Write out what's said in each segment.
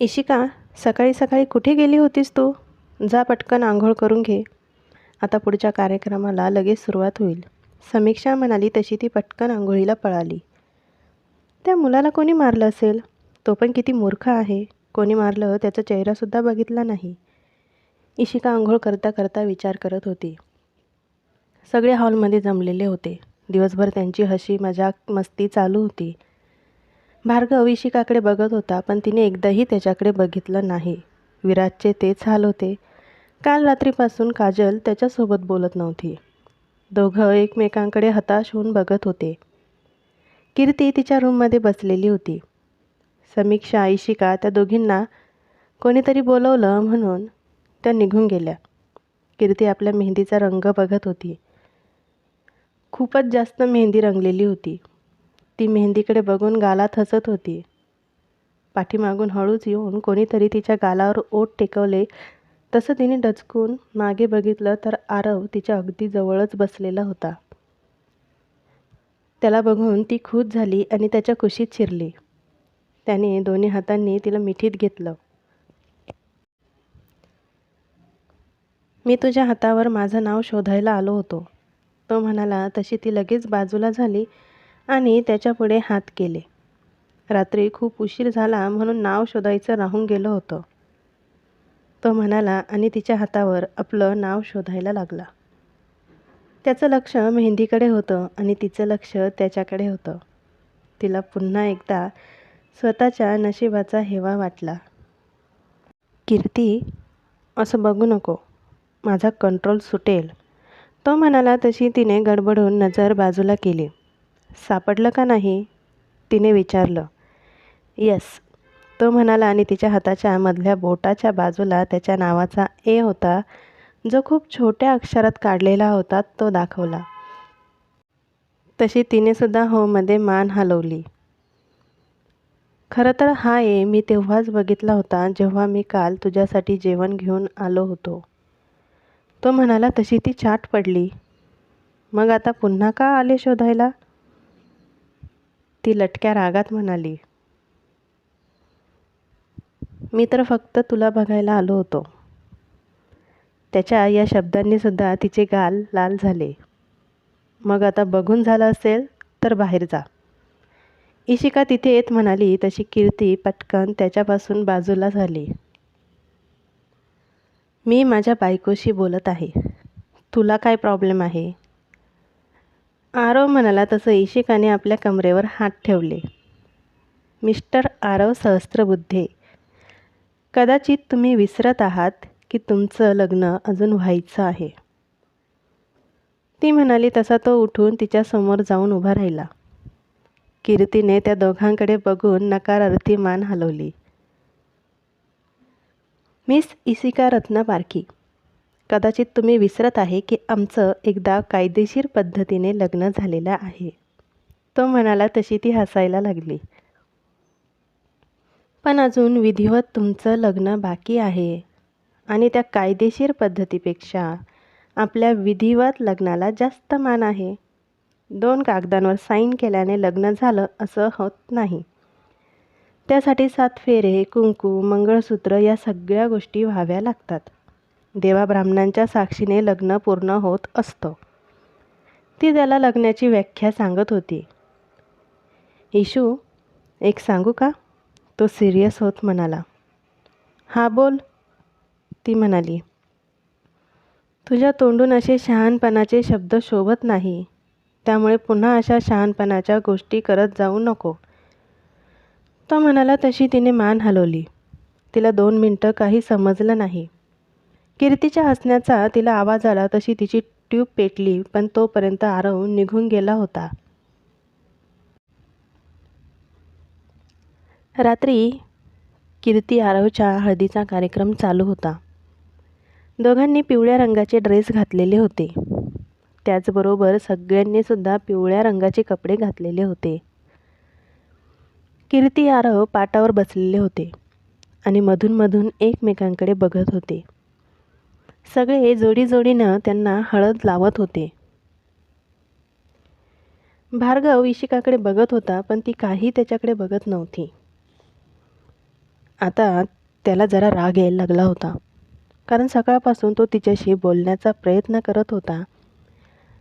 इशिका सकाळी सकाळी कुठे गेली होतीस तू? जा पटकन आंघोळ करून घे. आता पुढच्या कार्यक्रमाला लगेच सुरुवात होईल. समीक्षा म्हणाली तशी ती पटकन आंघोळीला पळाली. त्या मुलाला कोणी मारलं असेल? तो पण किती मूर्ख आहे. कोणी मारलं त्याचा चेहरासुद्धा बघितला नाही. इशिका आंघोळ करता करता विचार करत होती. सगळे हॉलमध्ये जमलेले होते. दिवसभर त्यांची हशी मजाक मस्ती चालू होती. भार्गव इशिकाकडे बघत होता पण तिने एकदाही त्याच्याकडे बघितलं नाही. विराजचे तेच हाल होते. काल रात्रीपासून काजल त्याच्यासोबत बोलत नव्हती. दोघं एकमेकांकडे हताश होऊन बघत होते. कीर्ती तिच्या रूममध्ये बसलेली होती. समीक्षा इशिका त्या दोघींना कोणीतरी बोलवलं म्हणून त्या निघून गेल्या. कीर्ती आपल्या मेहंदीचा रंग बघत होती. खूपच जास्त मेहंदी रंगलेली होती. ती मेहंदीकडे बघून गालात हसत होती. पाठीमागून हळूच येऊन कोणीतरी तिच्या गालावर ओठ टेकवले. तसं तिने डचकून मागे बघितलं तर आरव तिच्या अगदी जवळच बसलेला होता. त्याला बघून ती खुश झाली आणि त्याच्या कुशीत शिरली. त्याने दोन्ही हातांनी तिला मिठीत घेतलं. मी तुझ्या हातावर माझं नाव शोधायला आलो होतो. तो म्हणाला. तशी ती लगेच बाजूला झाली. आणि त्याच्यापुढे हात केले. रात्री खूप उशीर झाला म्हणून नाव शोधायचं राहून गेलं होतं. तो म्हणाला आणि तिच्या हातावर आपलं नाव शोधायला लागला. त्याचं लक्ष मेहंदीकडे होतं आणि तिचं लक्ष त्याच्याकडे होतं. तिला पुन्हा एकदा स्वतःच्या नशिबाचा हेवा वाटला. कीर्ती असं बघू नको. माझा कंट्रोल सुटेल. तो म्हणाला तशी तिने गडबडून नजर बाजूला केली. सापडलं का नाही तिने विचारलं. यस तो म्हणाला आणि तिच्या हाताच्या मधल्या बोटाच्या बाजूला त्याच्या नावाचा ए होता जो खूप छोट्या अक्षरात काढलेला होता तो दाखवला. तशी तिनेसुद्धा होमध्ये मान हलवली. खरं तर हा ए मी तेव्हाच बघितला होता जेव्हा मी काल तुझ्यासाठी जेवण घेऊन आलो होतो. तो म्हणाला तशी ती चाट पडली. मग आता पुन्हा का आले शोधायला? ती लटक्या रागात म्हणाली मी तर फक्त तुला बघायला आलो होतो. त्याच्या या शब्दांनीसुद्धा तिचे गाल लाल झाले. मग आता बघून झालं असेल तर बाहेर जा. इशिका तिथे येत म्हणाली तशी कीर्ती पटकन त्याच्यापासून बाजूला झाली. मी माझ्या बायकोशी बोलत आहे. तुला काय प्रॉब्लेम आहे? आरव म्हणाला तसं इशिकाने आपल्या कमरेवर हात ठेवले. मिस्टर आरव सहस्त्रबुद्धे कदाचित तुम्ही विसरत आहात की तुमचं लग्न अजून व्हायचं आहे. ती म्हणाली तसा तो उठून तिच्यासमोर जाऊन उभा राहिला. कीर्तीने त्या दोघांकडे बघून नकारार्थी मान हलवली. मिस इसिका रत्न पारखी कदाचित तुम्ही विसरत आहे की आमचं एकदा कायदेशीर पद्धतीने लग्न झालेलं आहे. तो म्हणाला तशी ती हसायला लागली. पण अजून विधिवत तुमचं लग्न बाकी आहे. आणि त्या कायदेशीर पद्धतीपेक्षा आपल्या विधिवत लग्नाला जास्त मान आहे. दोन कागदांवर साईन केल्याने लग्न झालं असं होत नाही. त्यासाठी सात फेरे कुंकू मंगळसूत्र या सगळ्या गोष्टी व्हाव्या लागतात. देवा ब्राह्मणांच्या साक्षीने लग्न पूर्ण होत असतं. ती त्याला लग्नाची व्याख्या सांगत होती. इशू एक सांगू का? तो सिरियस होत म्हणाला. हा बोल ती म्हणाली. तुझ्या तोंडून असे शहाणपणाचे शब्द शोभत नाही. त्यामुळे पुन्हा अशा शहाणपणाच्या गोष्टी करत जाऊ नको. तो म्हणाला तशी तिने मान हलवली. तिला दोन मिनटं काही समजलं नाही. कीर्तीच्या हसण्याचा तिला आवाज आला तशी तिची ट्यूब पेटली पण तोपर्यंत आरव निघून गेला होता. रात्री कीर्ती आरवच्या हळदीचा कार्यक्रम चालू होता. दोघांनी पिवळ्या रंगाचे ड्रेस घातलेले होते. त्याचबरोबर सगळ्यांनीसुद्धा पिवळ्या रंगाचे कपडे घातलेले होते. कीर्ती आरव पाटावर बसलेले होते आणि मधूनमधून एकमेकांकडे बघत होते. सगळे जोडीजोडीनं त्यांना हळद लावत होते. भार्गव इशिकाकडे बघत होता पण ती काही त्याच्याकडे बघत नव्हती. आता त्याला जरा राग यायला लागला होता कारण सकाळपासून तो तिच्याशी बोलण्याचा प्रयत्न करत होता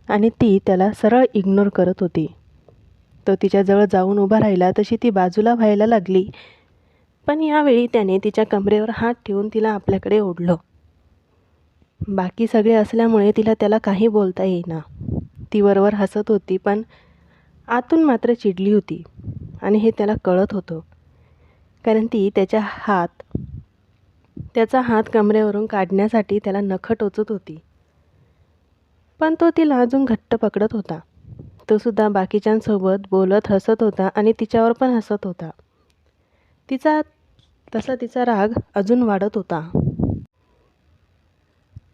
आणि ती त्याला सरळ इग्नोर करत होती. तो तिच्याजवळ जाऊन उभा राहिला तशी ती बाजूला व्हायला लागली. पण यावेळी त्याने तिच्या कमरेवर हात ठेवून तिला आपल्याकडे ओढलं. बाकी सगळे असल्यामुळे तिला त्याला काही बोलता येईना. ती वरवर हसत होती पण आतून मात्र चिडली होती आणि हे त्याला कळत होतं. कारण ती त्याच्या हात त्याचा हात कमरेवरून काढण्यासाठी त्याला नखं टोचत होती. पण तो तिला अजून घट्ट पकडत होता. तो सुद्धा बाकीच्यांसोबत बोलत हसत होता आणि तिच्यावर पण हसत होता. तिचा तसा तिचा राग अजून वाढत होता.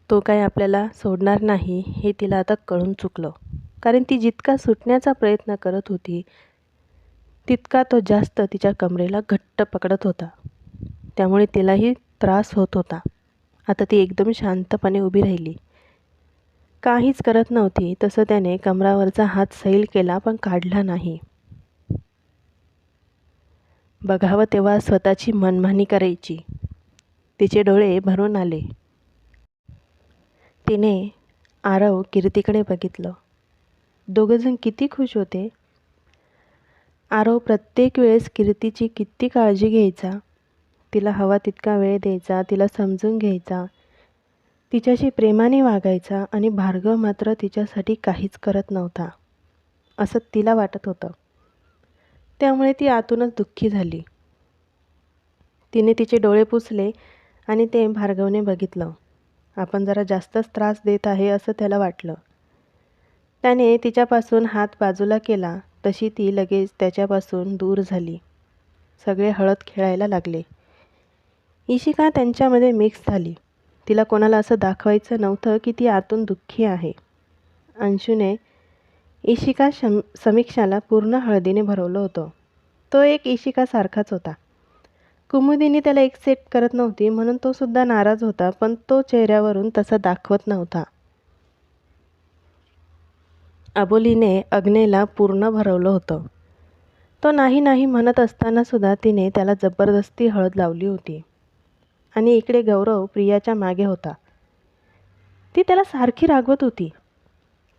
तो काय आपल्याला सोडणार नाही हे तिला आता कळून चुकलं. कारण ती जितका सुटण्याचा प्रयत्न करत होती तितका तो जास्त तिच्या कमरेला घट्ट पकडत होता. त्यामुळे तिलाही त्रास होत होता. आता ती एकदम शांतपणे उभी राहिली. काहीच करत नव्हती तसं त्याने कमरावरचा हात सैल केला पण काढला नाही. बघावं तेव्हा स्वतःची मनमानी करायची. तिचे डोळे भरून आले. तिने आरव कीर्तीकडे बघितलं. दोघंजण किती खुश होते. आरव प्रत्येक वेळेस कीर्तीची किती काळजी घ्यायचा. तिला हवा तितका वेळ द्यायचा तिला समजून घ्यायचा. तिच्याशी प्रेमाने वागायचा आणि भार्गव मात्र तिच्यासाठी काहीच करत नव्हता असं तिला वाटत होतं. त्यामुळे ती आतूनच दुःखी झाली. तिने तिचे डोळे पुसले आणि ते भार्गवने बघितलं. आपण जरा जास्तच त्रास देत आहे असं त्याला वाटलं. त्याने तिच्यापासून हात बाजूला केला तशी ती लगेच त्याच्यापासून दूर झाली. सगळे हळद खेळायला लागले. इशिका त्यांच्यामध्ये मिक्स झाली. तिला कोणाला असं दाखवायचं नव्हतं की ती आतून दुःखी आहे. अंशूने इशिका शम समीक्षाला पूर्ण हळदीने भरवलं होतं. तो एक इशिकासारखाच होता. कुमुदिनी त्याला एक्सेप्ट करत नव्हती म्हणून तो सुद्धा नाराज होता पण तो चेहऱ्यावरून तसा दाखवत नव्हता. अबोलीने अग्नेला पूर्ण भरवलं होतं. तो नाही नाही म्हणत असतानासुद्धा तिने त्याला जबरदस्ती हळद लावली होती. आणि इकडे गौरव प्रियाच्या मागे होता. ती त्याला सारखी रागवत होती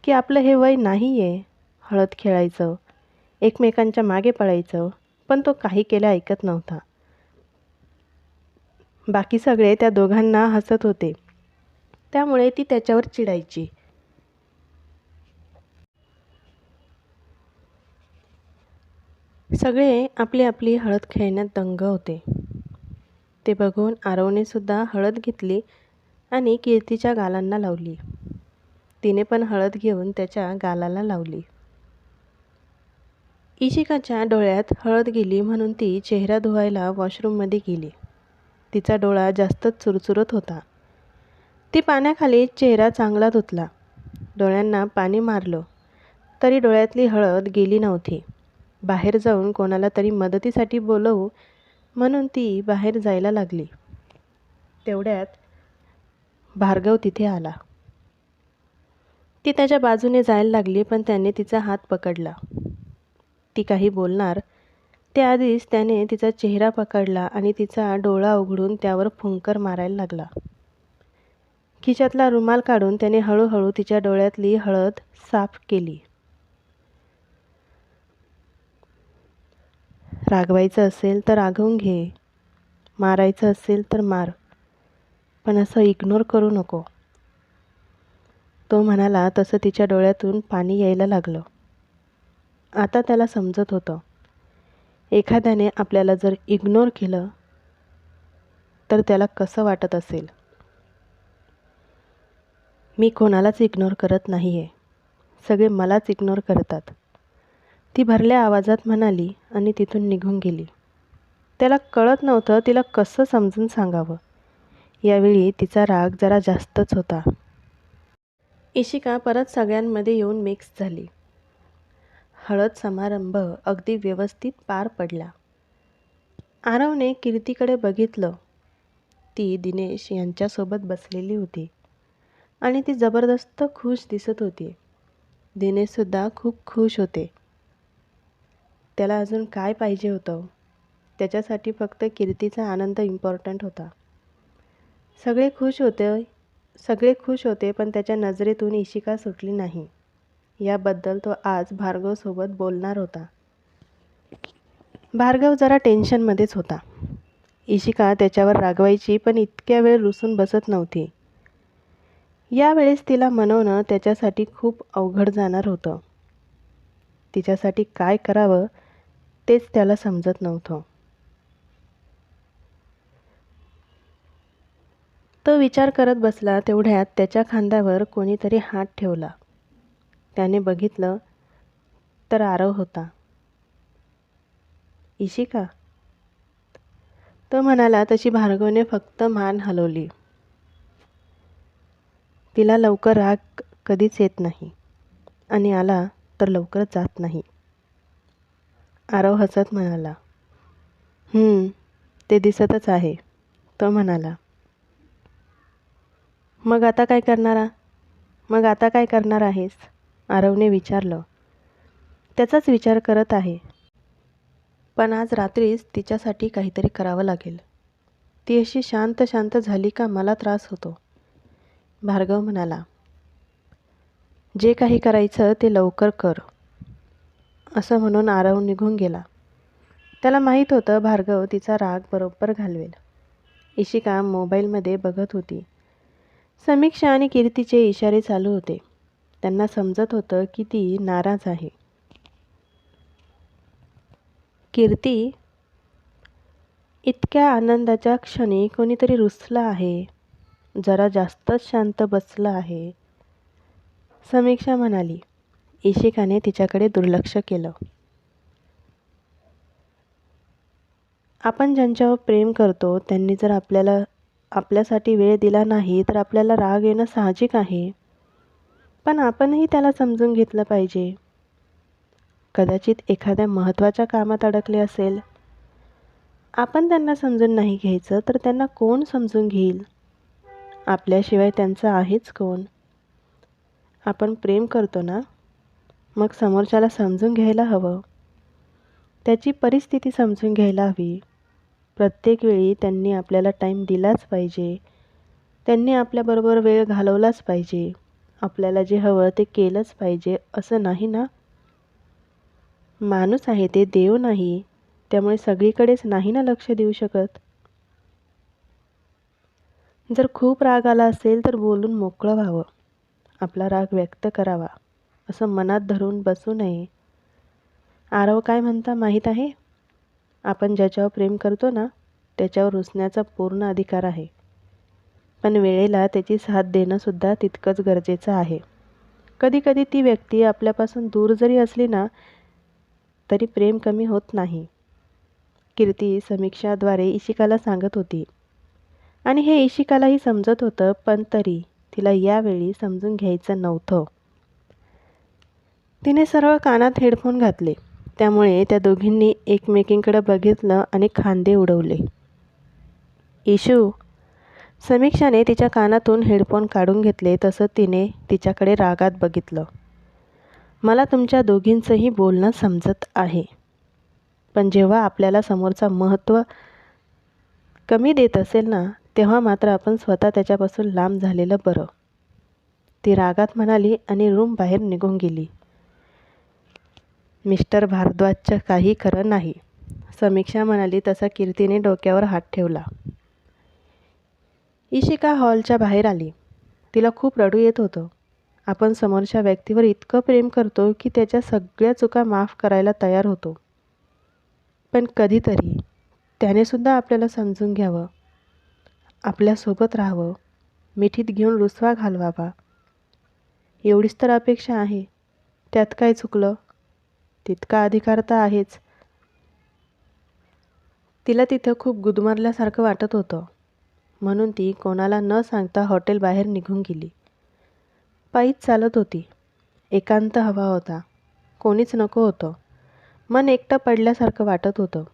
की आपलं हे वय नाही आहे हळद खेळायचं एकमेकांच्या मागे पळायचं पण तो काही केल्या ऐकत नव्हता. बाकी सगळे त्या दोघांना हसत होते. त्यामुळे ती त्याच्यावर चिडायची. सगळे आपली आपली हळद खेळण्यात दंग होते. ते बघून आरवनेसुद्धा हळद घेतली आणि कीर्तीच्या गालांना लावली. तिने पण हळद घेऊन त्याच्या गालाला लावली. इशिकाच्या डोळ्यात हळद गेली म्हणून ती चेहरा धुवायला वॉशरूममध्ये गेली. तिचा डोळा जास्तच चुरचुरत होता. ती पाण्याखाली चेहरा चांगला धुतला. डोळ्यांना पाणी मारलं. तरी डोळ्यातली हळद गेली नव्हती. बाहेर जाऊन कोणाला तरी मदतीसाठी बोलवू म्हणून ती बाहेर जायला लागली. तेवढ्यात भार्गव तिथे आला. ती त्याच्या बाजूने जायला लागली पण त्याने तिचा हात पकडला. ती काही बोलणार त्याआधीच त्याने तिचा चेहरा पकडला आणि तिचा डोळा उघडून त्यावर फुंकर मारायला लागला. खिशातला रुमाल काढून त्याने हळूहळू तिच्या डोळ्यातली हळद साफ केली. रागवायचं असेल तर रागवून घे मारायचं असेल तर मार पण असं इग्नोर करू नको. तो म्हणाला तसं तिच्या डोळ्यातून पाणी यायला लागलं. आता त्याला समजत होतं. एखाद्याने आपल्याला जर इग्नोर केलं तर त्याला कसं वाटत असेल? मी कोणालाच इग्नोर करत नाही आहे सगळे मलाच इग्नोर करतात. ती भरल्या आवाजात म्हणाली आणि तिथून निघून गेली. त्याला कळत नव्हतं तिला कसं समजून सांगावं. यावेळी तिचा राग जरा जास्तच होता. इशिका परत सगळ्यांमध्ये येऊन मिक्स झाली. हळद समारंभ अगदी व्यवस्थित पार पडला. आरवने कीर्तीकडे बघितलं. ती दिनेश यांच्यासोबत बसलेली होती आणि ती जबरदस्त खुश दिसत होती. दिनेशसुद्धा खूप खुश होते. त्याला अजून काय पाहिजे होतं? त्याच्यासाठी फक्त कीर्तीचा आनंद इम्पॉर्टंट होता. सगळे खुश होते सगळे खुश होते पण त्याच्या नजरेतून इशिका सुटली नाही. याबद्दल तो आज भार्गवसोबत बोलणार होता. भार्गव जरा टेन्शनमध्येच होता. इशिका त्याच्यावर रागवायची पण इतक्या वेळ रुसून बसत नव्हती. यावेळेस तिला मनवणं त्याच्यासाठी खूप अवघड जाणार होतं. तिच्यासाठी काय करावं तेच त्याला समजत नव्हतं. तो विचार करत बसला तेवढ्यात त्याच्या खांद्यावर कोणीतरी हात ठेवला. त्याने बघितलं तर आरव होता. इशिका. तो म्हणाला तशी भार्गवने फक्त मान हलवली. तिला लवकर राग कधीच येत नाही आणि आला तर लवकर जात नाही. आरव हसत म्हणाला ते दिसतच आहे. तो म्हणाला मग आता काय करणारा मग आता काय करणार आहेस? आरवने विचारलं. त्याचाच विचार करत आहे. पण आज रात्रीच तिच्यासाठी काहीतरी करावं लागेल. ती अशी शांत शांत झाली का मला त्रास होतो. भार्गव म्हणाला जे काही करायचं ते लवकर कर. असं म्हणून आरव निघून गेला. त्याला माहीत होतं भार्गव तिचा राग बरोबर घालवेल. इशिका मोबाईलमध्ये बघत होती. समीक्षा आणि कीर्तीचे इशारे चालू होते. त्यांना समजत होतं की ती नाराज आहे. कीर्ती इतक्या आनंदाच्या क्षणी कोणीतरी रुसलं आहे. जरा जास्तच शांत बसलं आहे. समीक्षा म्हणाली इशिकाने तिच्याकडे दुर्लक्ष केलं. आपण ज्यांच्यावर प्रेम करतो त्यांनी जर आपल्याला आपल्यासाठी वेळ दिला नाही तर आपल्याला राग येणं साहजिक आहे. पण आपणही त्याला समजून घेतलं पाहिजे. कदाचित एखाद्या महत्त्वाच्या कामात अडकले असेल. आपण त्यांना समजून नाही घ्यायचं तर त्यांना कोण समजून घेईल? आपल्याशिवाय त्यांचं आहेच कोण? आपण प्रेम करतो ना? मग समोरच्याला समजून घ्यायला हवं. त्याची परिस्थिती समजून घ्यायला हवी. प्रत्येक वेळी त्यांनी आपल्याला टाईम दिलाच पाहिजे. त्यांनी आपल्याबरोबर वेळ घालवलाच पाहिजे. आपल्याला जे हवं ते केलंच पाहिजे असं नाही ना? माणूस आहे ते देव नाही त्यामुळे सगळीकडेच नाही ना लक्ष देऊ शकत? जर खूप राग आला असेल तर बोलून मोकळं व्हावं. आपला राग व्यक्त करावा असं मनात धरून बसू नये. आरव काय म्हणता माहीत आहे? आपण ज्याच्यावर प्रेम करतो ना त्याच्यावर रुसण्याचा पूर्ण अधिकार आहे. पण वेळेला त्याची साथ देणंसुद्धा तितकंच गरजेचं आहे. कधीकधी ती व्यक्ती आपल्यापासून दूर जरी असली ना तरी प्रेम कमी होत नाही. कीर्ती समीक्षाद्वारे इशिकाला सांगत होती. आणि हे इशिकालाही समजत होतं पण तरी तिला यावेळी समजून घ्यायचं नव्हतं. तिने सरळ कानात हेडफोन घातले. त्यामुळे त्या दोघींनी एकमेकींकडे बघितलं आणि खांदे उडवले. इशू समीक्षाने तिच्या कानातून हेडफोन काढून घेतले तसं तिने तिच्याकडे रागात बघितलं. मला तुमच्या दोघींचंही बोलणं समजत आहे. पण जेव्हा आपल्याला समोरचा महत्त्व कमी देत असेल ना तेव्हा मात्र आपण स्वतः त्याच्यापासून लांब झालेलं बरं. ती रागात म्हणाली आणि रूम बाहेर निघून गेली. मिस्टर भारद्वाजचं काही खरं नाही समीक्षा म्हणाली तसा कीर्तीने डोक्यावर हात ठेवला. इशिका हॉलच्या बाहेर आली. तिला खूप रडू येत होतं. आपण समोरच्या व्यक्तीवर इतकं प्रेम करतो की त्याच्या सगळ्या चुका माफ करायला तयार होतो. पण कधीतरी त्यानेसुद्धा आपल्याला समजून घ्यावं. आपल्यासोबत राहावं. मिठीत घेऊन रुसवा घालवावा. एवढीच तर अपेक्षा आहे. त्यात काय चुकलं? तितका अधिकार तर आहेच. तिला तिथं खूप गुदमरल्यासारखं वाटत होतं. म्हणून ती कोणाला न सांगता हॉटेल बाहेर निघून गेली. पायीच चालत होती. एकांत हवा होता. कोणीच नको होतं. मन एकटं पडल्यासारखं वाटत होतं.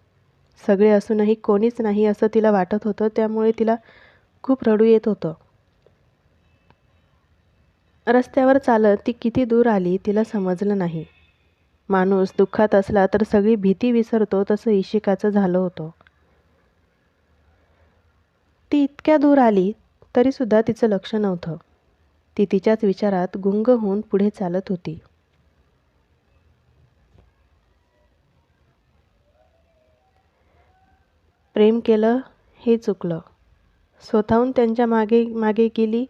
सगळे असूनही कोणीच नाही असं तिला वाटत होतं त्यामुळे तिला खूप रडू येत होतं. रस्त्यावर चालत ती किती दूर आली तिला समजलं नाही. माणूस दुःखात असला तर सगळी भीती विसरतो तसं इशिकाचं झालं होतं ती इतक्या दूर आली तरीसुद्धा तिचं लक्ष नव्हतं. ती तिच्याच विचारात गुंग होऊन पुढे चालत होती. प्रेम केलं हे चुकलं. स्वतःहून त्यांच्या मागे मागे गेली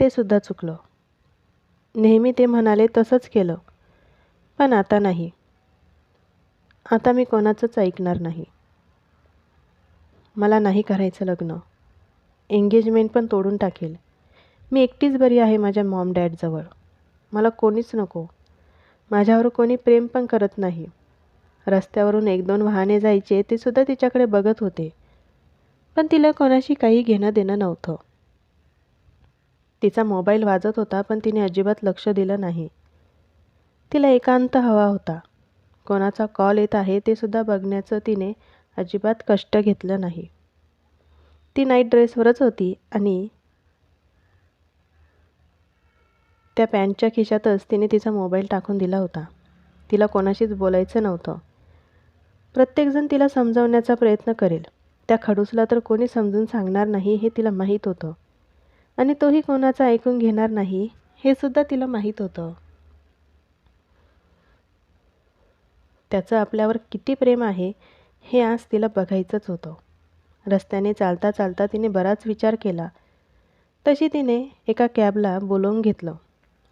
ते सुद्धा चुकलं. नेहमी ते म्हणाले तसंच केलं. पण आता नाही. आता मी कोणाचंच ऐकणार नाही. मला नाही करायचं लग्न. एंगेजमेंट पण तोडून टाकेल. मी एकटीच बरी आहे माझ्या मॉम डॅडजवळ मला कोणीच नको. माझ्यावर कोणी प्रेम पण करत नाही. रस्त्यावरून एक दोन वाहने जायचे ते सुद्धा तिच्याकडे बघत होते. पण तिला कोणाशी काही घेणं देणं नव्हतं. तिचा मोबाईल वाजत होता पण तिने अजिबात लक्ष दिलं नाही. तिला एकांत हवा होता. कोणाचा कॉल येत आहे ते सुद्धा बघण्याचं तिने अजिबात कष्ट घेतलं नाही. ती नाईट ड्रेसवरच होती आणि त्या पॅन्टच्या खिशातच तिने तिचा मोबाईल टाकून दिला होता. तिला कोणाशीच बोलायचं नव्हतं. प्रत्येकजण तिला समजावण्याचा प्रयत्न करेल. त्या खडूसला तर कोणी समजून सांगणार नाही हे तिला माहीत होतं. आणि तोही कोणाचं ऐकून घेणार नाही हे सुद्धा तिला माहीत होतं. त्याचं आपल्यावर किती प्रेम आहे हे आज तिला बघायचंच होतं. रस्त्याने चालता चालता तिने बराच विचार केला. तशी तिने एका कॅबला बोलवून घेतलं.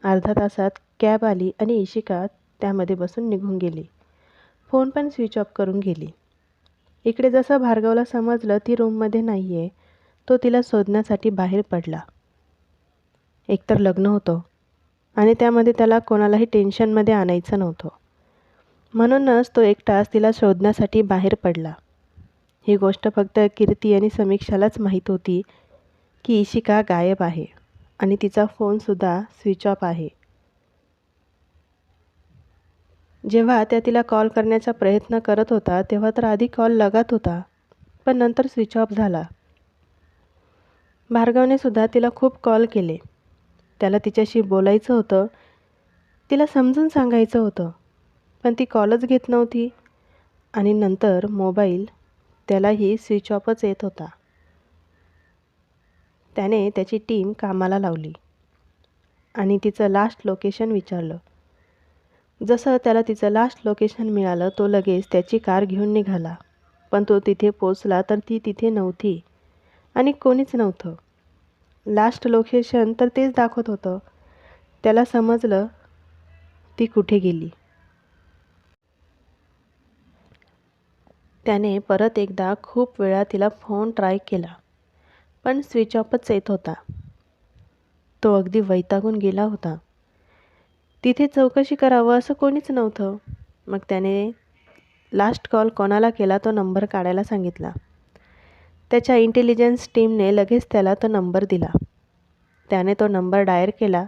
अर्धा तासात कॅब आली आणि इशिका त्यामध्ये बसून निघून गेली. फोन पण स्विच ऑफ करून गेली. इकडे जसं भार्गवला समजलं ती रूममध्ये नाही आहे तो तिला शोधण्यासाठी बाहेर पडला. एकतर लग्न होतं आणि त्यामध्ये त्याला कोणालाही टेन्शनमध्ये आणायचं नव्हतं. म्हणूनच तो एक तास तिला शोधण्यासाठी बाहेर पडला. ही गोष्ट फक्त कीर्ती आणि समीक्षालाच माहीत होती की इशिका गायब आहे आणि तिचा फोनसुद्धा स्विच ऑफ आहे. जेव्हा त्या तिला कॉल करण्याचा प्रयत्न करत होता तेव्हा तर आधी कॉल लागत होता पण नंतर स्विच ऑफ झाला. भार्गवने सुद्धा तिला खूप कॉल केले. त्याला तिच्याशी बोलायचं होतं. तिला समजून सांगायचं होतं पण ती कॉलच घेत नव्हती आणि नंतर मोबाईल त्यालाही स्विच ऑफच येत होता. त्याने त्याची टीम कामाला लावली. आणि तिचं लास्ट लोकेशन विचारलं. जसं त्याला तिचं लास्ट लोकेशन मिळालं तो लगेच त्याची कार घेऊन निघाला. पण तो तिथे पोचला तर ती तिथे नव्हती. आणि कोणीच नव्हतं. लास्ट लोकेशन तर तेच दाखवत होतं. त्याला समजलं ती कुठे गेली. त्याने परत एकदा खूप वेळा तिला फोन ट्राय केला पण स्विच ऑफच येत होता. तो अगदी वैतागून गेला होता. तिथे चौकशी करावं असं कोणीच नव्हतं. मग त्याने लास्ट कॉल कोणाला केला तो नंबर काढायला सांगितला. त्याच्या इंटेलिजन्स टीमने लगेच त्याला तो नंबर दिला. त्याने तो नंबर डायर केला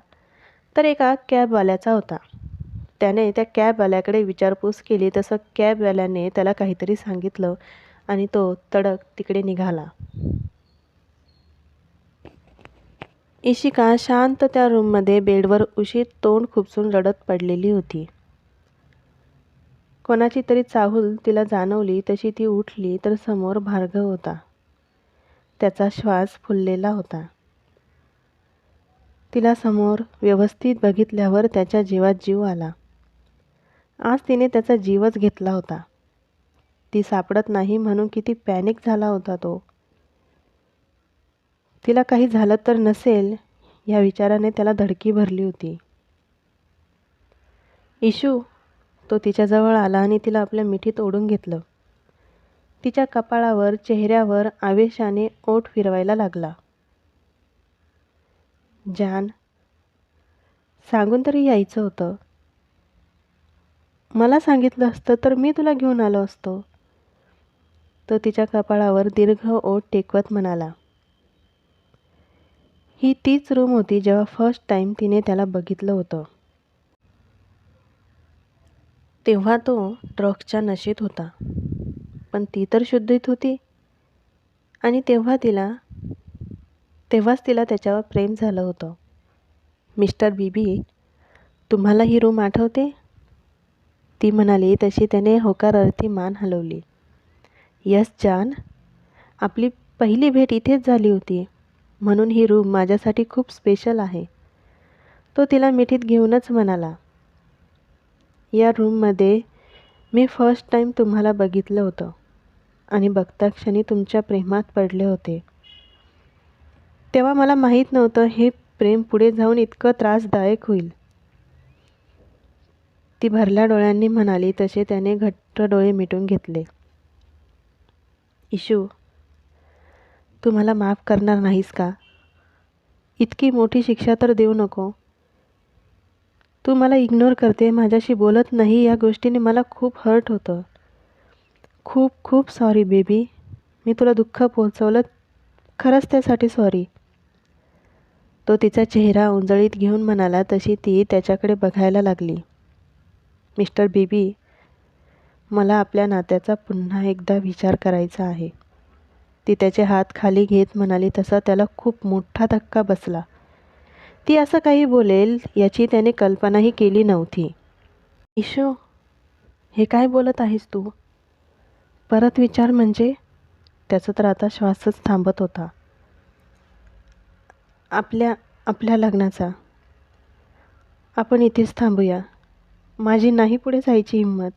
तर एका कॅबवाल्याचा होता. त्याने त्या कॅबवाल्याकडे विचारपूस केली. तसं कॅबवाल्याने त्याला काहीतरी सांगितलं आणि तो तडक तिकडे निघाला. इशिका शांत त्या रूममध्ये बेडवर उशीत तोंड खुपसून रडत पडलेली होती. कोणाची तरी चाहूल तिला जाणवली. तशी ती उठली तर समोर भार्गव होता. त्याचा श्वास फुललेला होता. तिला समोर व्यवस्थित बघितल्यावर त्याच्या जीवात जीव आला. आज तिने त्याचा जीवच घेतला होता. ती सापडत नाही म्हणून किती पॅनिक झाला होता तो. तिला काही झालं तर नसेल या विचाराने त्याला धडकी भरली होती. इशू तो तिच्याजवळ आला आणि तिला आपल्या मिठीत ओढून घेतलं. तिच्या कपाळावर चेहऱ्यावर आवेशाने ओठ फिरवायला लागला. जान सांगून तरी यायचं होतं. मला सांगितलं असतं तर मी तुला घेऊन आलो असतो. तो तिच्या कपाळावर दीर्घ ओठ टेकवत म्हणाला. ही तीच रूम होती जेव्हा फर्स्ट टाईम तिने त्याला बघितलं होतं. तेव्हा तो ड्रग्सच्या नशेत होता. पण ती तर शुद्धीत होती. आणि तेव्हा तिला तेव्हाच तिला त्याच्यावर प्रेम झालं होतं. मिस्टर बीबी तुम्हाला ही रूम आठवते? ती म्हणाली तशी त्याने होकारार्थी मान हलवली. यस जान. आपली पहिली भेट इथेच झाली होती. म्हणून ही रूम माझ्यासाठी खूप स्पेशल आहे. तो तिला मिठीत घेऊनच म्हणाला या रूममध्ये मी फर्स्ट टाईम तुम्हाला बघितलं होतं आणि बघता क्षणी तुमच्या प्रेमात पडले होते. तेव्हा मला माहीत नव्हतं हे प्रेम पुढे जाऊन इतकं त्रासदायक होईल. ती भरल्या डोळ्यांनी म्हणाली तसे त्याने घट्ट डोळे मिटून घेतले. इशू तू मला माफ करणार नाहीस का? इतकी मोठी शिक्षा तर देऊ नको. तू मला इग्नोर करते माझ्याशी बोलत नाही या गोष्टीने मला खूप हर्ट होतं. खूप खूप सॉरी बेबी मी तुला दुःख पोहोचवलं खरंच त्यासाठी सॉरी तो तिचा चेहरा उंजळीत घेऊन म्हणाला तशी ती त्याच्याकडे बघायला लागली. मिस्टर बीबी मला आपल्या नात्याचा पुन्हा एकदा विचार करायचा आहे. ती त्याचे हात खाली घेत म्हणाली तसा त्याला खूप मोठा धक्का बसला. ती असं काही बोलेल याची त्याने कल्पनाही केली नव्हती. ईशो हे काय बोलत आहेस तू? परत विचार म्हणजे? त्याचा तर आता श्वासच थांबत होता. आपल्या आपल्या लग्नाचा. आपण इथेच थांबूया. माझी नाही पुढे जायची हिंमत.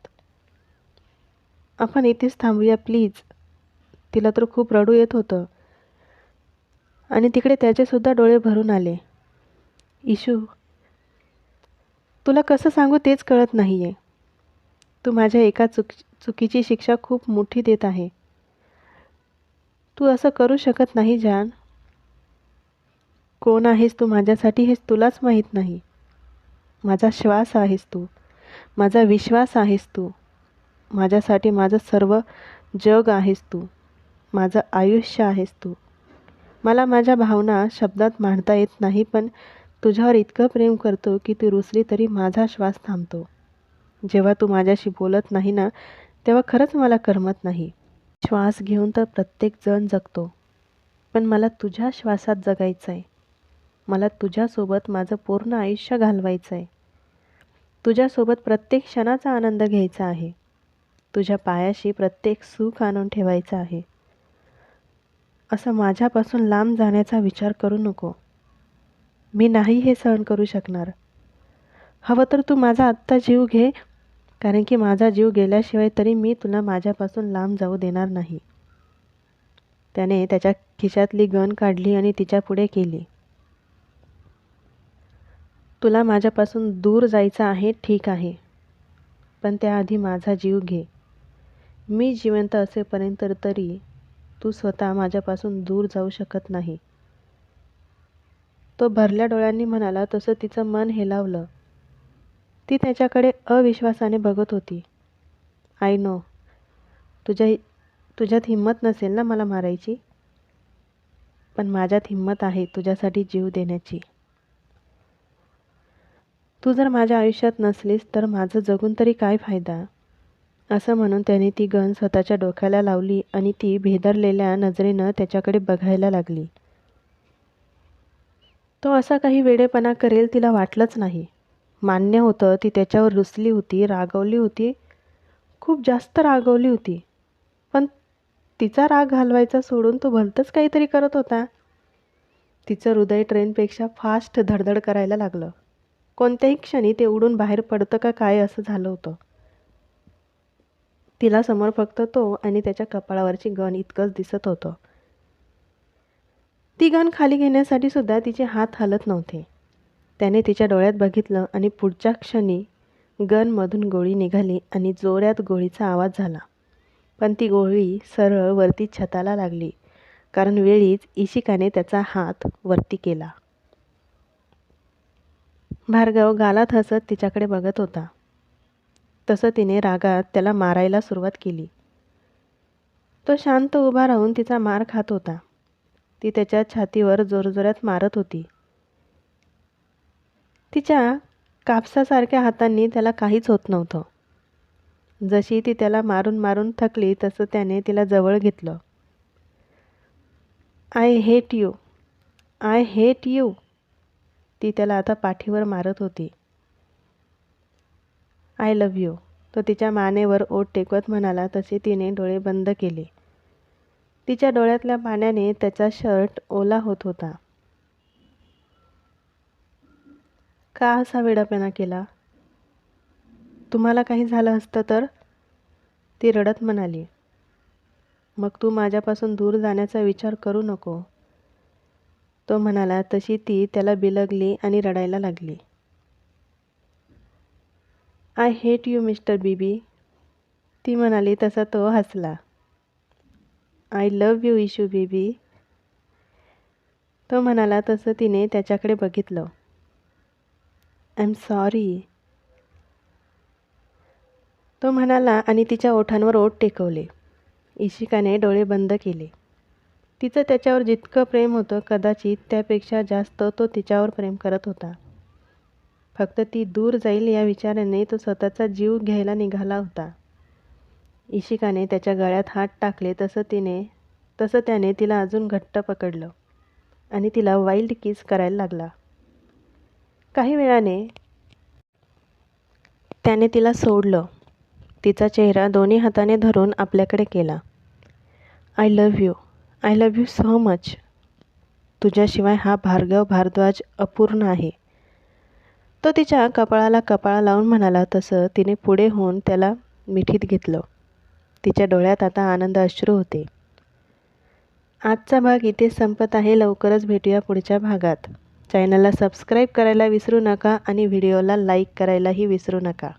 आपण इथेच थांबूया प्लीज. तिला तर खूप रडू येत होतं. आणि तिकडे त्याचेसुद्धा डोळे भरून आले. इशू तुला कसं सांगू तेच कळत नाही आहे तू माझ्या एका चुक चुकीची शिक्षा खूप मोठी देत आहे. तू असं करू शकत नाही जान. कोण आहेस तू माझ्यासाठी हेच तुलाच माहीत नाही. माझा श्वास आहेस तू. माझा विश्वास आहेस तू. माझ्यासाठी माझं सर्व जग आहेस तू. माझं आयुष्य आहेस तू. मला माझ्या भावना शब्दात मांडता येत नाही पण तुझ्यावर इतकं प्रेम करतो की तू रुसली तरी माझा श्वास थांबतो. जेव्हा तू माझ्याशी बोलत नाही ना तेव्हा खरंच मला करमत नाही. श्वास घेऊन तर प्रत्येक जण जगतो. पण मला तुझ्या श्वासात जगायचं आहे मला तुझ्यासोबत माझं पूर्ण आयुष्य घालवायचं आहे तुझ्यासोबत प्रत्येक क्षणाचा आनंद घ्यायचा आहे. तुझ्या पायाशी प्रत्येक सुख आणून ठेवायचं आहे. असं माझ्यापासून लांब जाण्याचा विचार करू नको. मी नाही हे सहन करू शकणार. हवं तर तू माझा आत्ता जीव घे कारण की माझा जीव गेल्याशिवाय तरी मी तुला माझ्यापासून लांब जाऊ देणार नाही. त्याने त्याच्या खिशातली गन काढली आणि तिच्या पुढे केली. तुला माझ्यापासून दूर जायचं आहे ठीक आहे. पण त्याआधी माझा जीव घे. मी जिवंत असेपर्यंत तरी तू स्वतः माझ्यापासून दूर जाऊ शकत नाही. तो भरल्या डोळ्यांनी म्हणाला तसं तिचं मन हेलावलं ती त्याच्याकडे अविश्वासाने बघत होती. आय नो तुझ्या तुझ्यात हिंमत नसेल ना मला मारायची? पण माझ्यात हिंमत आहे तुझ्यासाठी जीव देण्याची. तू जर माझ्या आयुष्यात नसलीस तर माझं जगून तरी काय फायदा? असं म्हणून त्याने ती गन स्वतःच्या डोक्याला लावली आणि ती भेदरलेल्या नजरेनं त्याच्याकडे बघायला लागली. तो असा काही वेडेपणा करेल तिला वाटलंच नाही. मान्य होतं ती त्याच्यावर रुसली होती रागवली होती. खूप जास्त रागवली होती. पण तिचा राग घालवायचा सोडून तो भलतंच काहीतरी करत होता. तिचं हृदय ट्रेनपेक्षा फास्ट धडधड करायला लागलं. कोणत्याही क्षणी ते उडून बाहेर पडतं का काय असं झालं होतं. तिला समोर फक्त तो आणि त्याच्या कपाळावरची गण इतकंच दिसत होतं. ती गण खाली घेण्यासाठी सुद्धा तिचे हात हलत नव्हते. त्याने तिच्या डोळ्यात बघितलं आणि पुढच्या क्षणी गनमधून गोळी निघाली आणि जोऱ्यात गोळीचा आवाज झाला. पण ती गोळी सरळ वरती छताला लागली. कारण वेळीच इशिकाने त्याचा हात वरती केला. भार्गव गालात हसत तिच्याकडे बघत होता. तसं तिने रागात त्याला मारायला सुरुवात केली. तो शांत उभा राहून तिचा मार खात होता. ती त्याच्या छातीवर जोरजोरात मारत होती. तिच्या कापसासारख्या हातांनी त्याला काहीच होत नव्हतं. जशी ती त्याला मारून मारून थकली तसं त्याने तिला जवळ घेतलं. I hate you. I hate you. ती त्याला आता पाठीवर मारत होती. I love you. तो तिच्या मानेवर ओठ टेकवत म्हणाला तसे तिने डोळे बंद केले. तिच्या डोळ्यातल्या पाण्याने त्याचा शर्ट ओला होत होता. का असा वेडापणा केला? तुम्हाला काही झालं असतं तर? ती रडत म्हणाली. मग तू माझ्यापासून दूर जाण्याचा विचार करू नको. तो म्हणाला तशी ती त्याला बिलगली आणि रडायला लागली. I hate you mister BB ती म्हणाली तसा तो हसला. I love you Ishu BB तो म्हणाला तसं तिने त्याच्याकडे बघितलं. आय एम सॉरी तो म्हणाला आणि तिच्या ओठांवर ओठ टेकवले. इशिकाने डोळे बंद केले. तिचं त्याच्यावर जितकं प्रेम होतं कदाचित त्यापेक्षा जास्त तो तिच्यावर प्रेम करत होता. फक्त ती दूर जाईल या विचाराने तो स्वतःचा जीव घ्यायला निघाला होता. इशिकाने त्याच्या गळ्यात हात टाकले तसं तिने तसं त्याने तिला अजून घट्ट पकडलं आणि तिला वाईल्ड किस करायला लागला. काही वेळाने त्याने तिला सोडलं. तिचा चेहरा दोन्ही हाताने धरून आपल्याकडे केला. I love you I love you so much तुझ्याशिवाय हा भार्गव भारद्वाज अपूर्ण आहे. तो तिच्या कपाळाला कपाळा लावून म्हणाला तसं तिने पुढे होऊन त्याला मिठीत घेतलं. तिच्या डोळ्यात आता आनंद अश्रू होते. आजचा भाग इथे संपत आहे. लवकरच भेटूया पुढच्या भागात. चॅनलला सबस्क्राईब करायला विसरू नका आणि व्हिडिओला लाईक करायलाही विसरू नका.